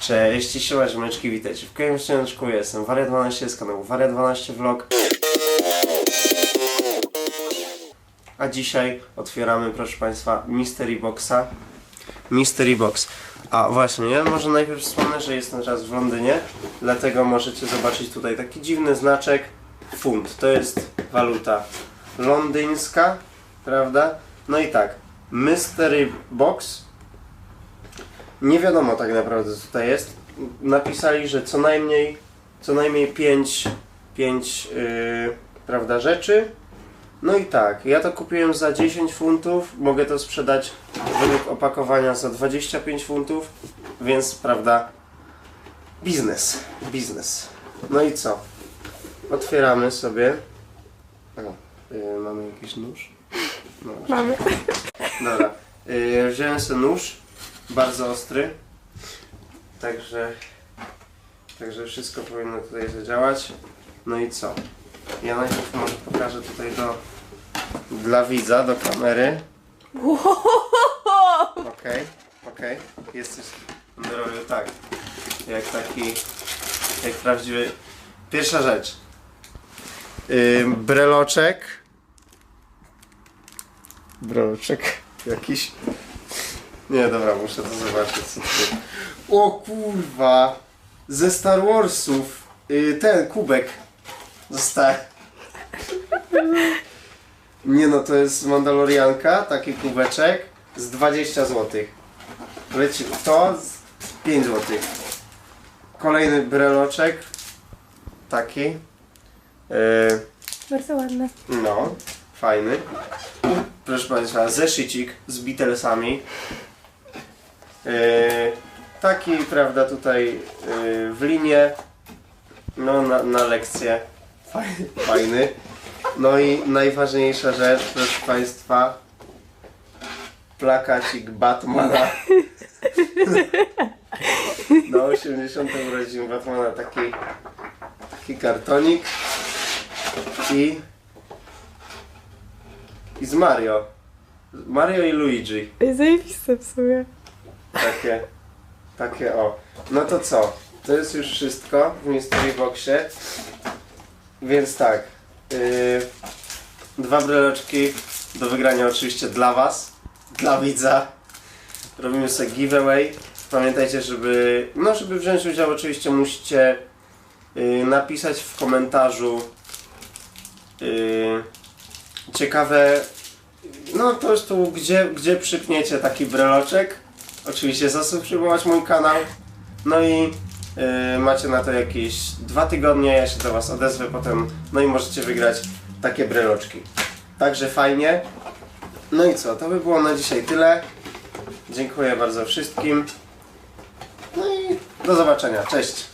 Cześć, siema ziomeczki, witajcie w kolejnym odcinku, ja jestem Waria12 z kanału Waria12 Vlog. A dzisiaj otwieramy, proszę Państwa, Mystery Boxa. Mystery Box. A właśnie, ja może najpierw wspomnę, że jestem teraz w Londynie, dlatego możecie zobaczyć tutaj taki dziwny znaczek funt. To jest waluta londyńska, prawda? No i tak, Mystery Box nie wiadomo tak naprawdę co tutaj jest. Napisali, że co najmniej co najmniej 5 pięć, yy, prawda, rzeczy. No i tak, ja to kupiłem za 10 funtów, mogę to sprzedać według opakowania za 25 funtów, więc prawda, biznes, biznes. No i co? Otwieramy sobie. O, yy, mamy jakiś nóż? No, Mamy. Dobra. Yy, wziąłem sobie nóż, bardzo ostry. Także, także wszystko powinno tutaj zadziałać. No i co? Ja najpierw może pokażę tutaj do, dla widza, do kamery. Okej, okej. Jesteś, będę robił tak. Jak taki, jak prawdziwy. Pierwsza rzecz. Yy, breloczek. Breloczek jakiś. Nie, dobra, muszę to zobaczyć. Co. O kurwa! Ze Star Warsów. Yy, ten kubek. Został. Nie no, to jest Mandalorianka, taki kubeczek z 20 zł. Leci to z 5 zł. Kolejny breloczek. Taki. Yy, Bardzo ładne. no, fajny. Proszę Państwa, zeszycik z Beatlesami. Yy, taki, prawda, tutaj yy, w linie. No, na, na lekcję. Fajny. No i najważniejsza rzecz, proszę Państwa. Plakacik Batmana. Na 80. urodzin Batmana taki, taki kartonik. I i z Mario. Mario i Luigi. Zajebiste w sumie. Takie. Takie o. No to co? To jest już wszystko w Mystery Boxie. Więc tak. Yy, dwa breloczki do wygrania oczywiście dla Was. Dla widza. Robimy sobie giveaway. Pamiętajcie, żeby. No, żeby wziąć udział, oczywiście musicie yy, napisać w komentarzu. Yy, ciekawe, no po prostu gdzie, gdzie przypniecie taki breloczek. Oczywiście zasubskrybować mój kanał. No i yy, macie na to jakieś dwa tygodnie, ja się do Was odezwę potem, no i możecie wygrać takie breloczki. Także fajnie. No i co, to by było na dzisiaj tyle. Dziękuję bardzo wszystkim. No i do zobaczenia, cześć.